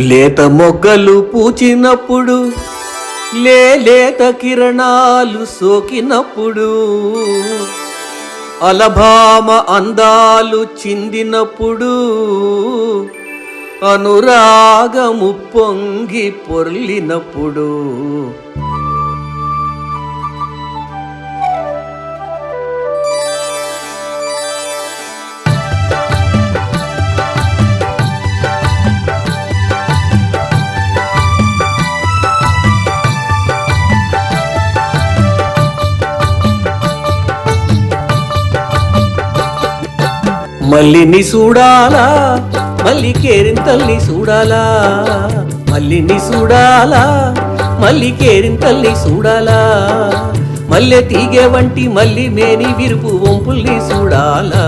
లేత మొగ్గలు పూచినప్పుడు లేత కిరణాలు సోకినప్పుడు అలభామ అందాలు చిందినప్పుడు అనురాగము పొంగి పొర్లినప్పుడు మల్లిని చూడాలా మల్లి కేరింతల్ని చూడాలా మల్లిని చూడాలా మల్లి కేరింతల్ని చూడాలా మల్లె తీగే వంటి మల్లి మేని విరుపు వంపుల్ని చూడాలా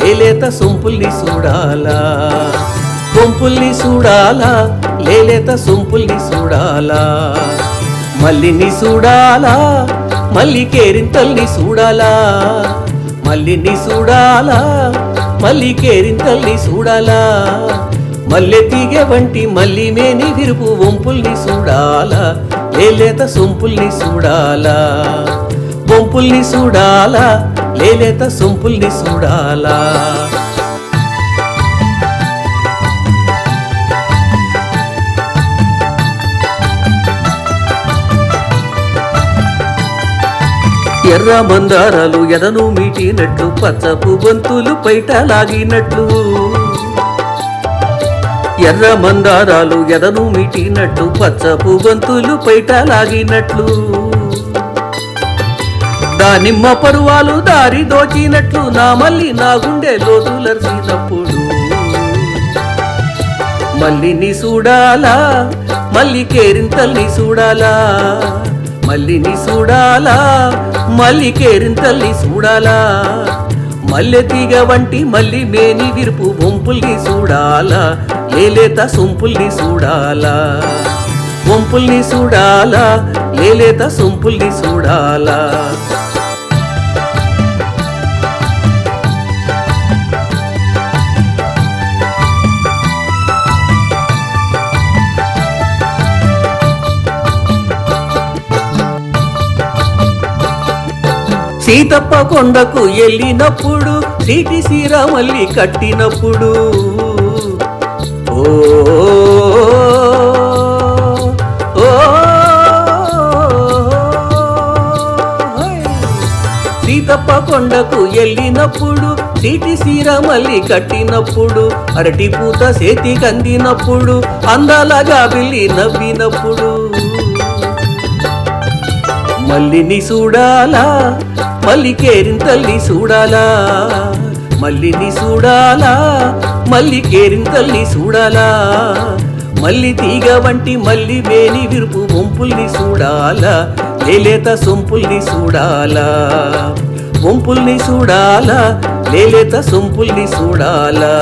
లేలేత సొంపుల్ని చూడాలా వంపుల్ని చూడాలా లేలేత సొంపుల్ని చూడాలా మల్లిని చూడాలా మల్లి కేరింతల్ని చూడాలా మల్లిని చూడాలా మల్లి కేరింతల్ని చూడాలా? మల్లె తీగ వంటి మల్లి మేని విరుపు వంపుల్ని చూడాలా? లేలేత సొంపుల్ని చూడాలా? వంపుల్ని చూడాలా? లేలేత సొంపుల్ని చూడాలా? ఎర్ర మందారాలు ఎదను మీటినట్లు పచ్చపు బంతులు పైట లాగినట్లు ఎర్ర మందారాలు ఎదను మీటినట్లు పచ్చపు బంతులు పైట లాగినట్లు దానిమ్మ పరువాలు దారి దోచినట్లు నా మళ్ళీ నా గుండె లోతులర్చినప్పుడు నీ చూడాలా మళ్ళీ కేరింతల్ని చూడాలా మల్లిని చూడాలా? మల్లి కేరింతల్ని చూడాలా? మల్లె తీగ వంటి మల్లి మేని విరుపు వంపుల్ని చూడాలా? లేలేత సొంపుల్ని చూడాలా? వంపుల్ని చూడాలా? లేలేత సొంపుల్ని చూడాలా? సీతప్ప కొండకు వెళ్ళినప్పుడు సీటి సీర మళ్ళీ కట్టినప్పుడు. ఓ ఓ, సీతప్ప కొండకు వెళ్ళినప్పుడు సీటి సీర మళ్ళీ కట్టినప్పుడు అరటి పూత సేతి కందినప్పుడు అందాలగా వెళ్ళి నవ్వినప్పుడు. మల్లిని చూడాలా మల్లికేరిన కేరింతల్ని చూడాలా మల్లిని చూడాలా మల్లికేరిన కేరింతల్ని చూడాలా మల్లి తీగ వంటి మల్లి వేని విరుపు వంపుల్ని చూడాలా లేలేత సొంపుల్ని చూడాలా వంపుల్ని చూడాలా లేలేత సొంపుల్ని చూడాలా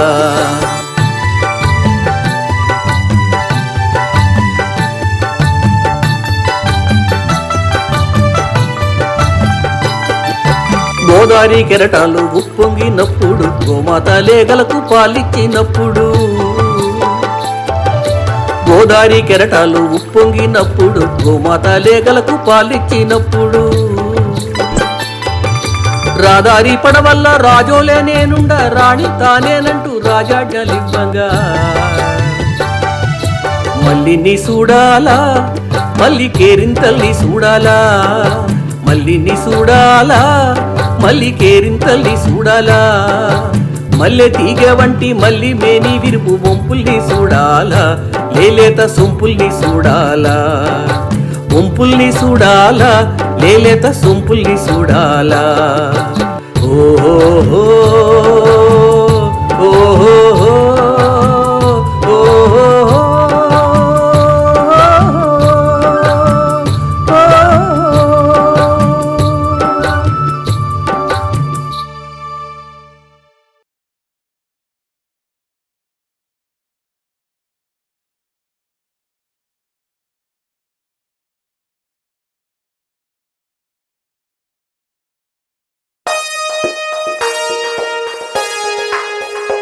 గోదావరి కెరటాలు ఉప్పొంగినప్పుడు గోమాత లేగలకు పాలిచ్చినప్పుడు. గోదావరి కెరటాలు ఉప్పొంగినప్పుడు గోమాత లేగలకు పాలిచ్చినప్పుడు. రాదారి పడవల్ల రాజోలే నేనుండ రాణి తానేనంటూ రాజాజ్ఞలివ్వంగా మల్లిని చూడాలా మళ్ళీ కేరింతల్ని చూడాలా మల్లిని చూడాలా మల్లి కేరింతల్ని చూడాలా? మల్లె తీగ వంటి మల్లి మేని విరుపు వంపుల్ని చూడాలా? లేలేత సొంపుల్ని చూడాలా? వంపుల్ని చూడాలా? లేలేత సొంపుల్ని చూడాలా? ఓ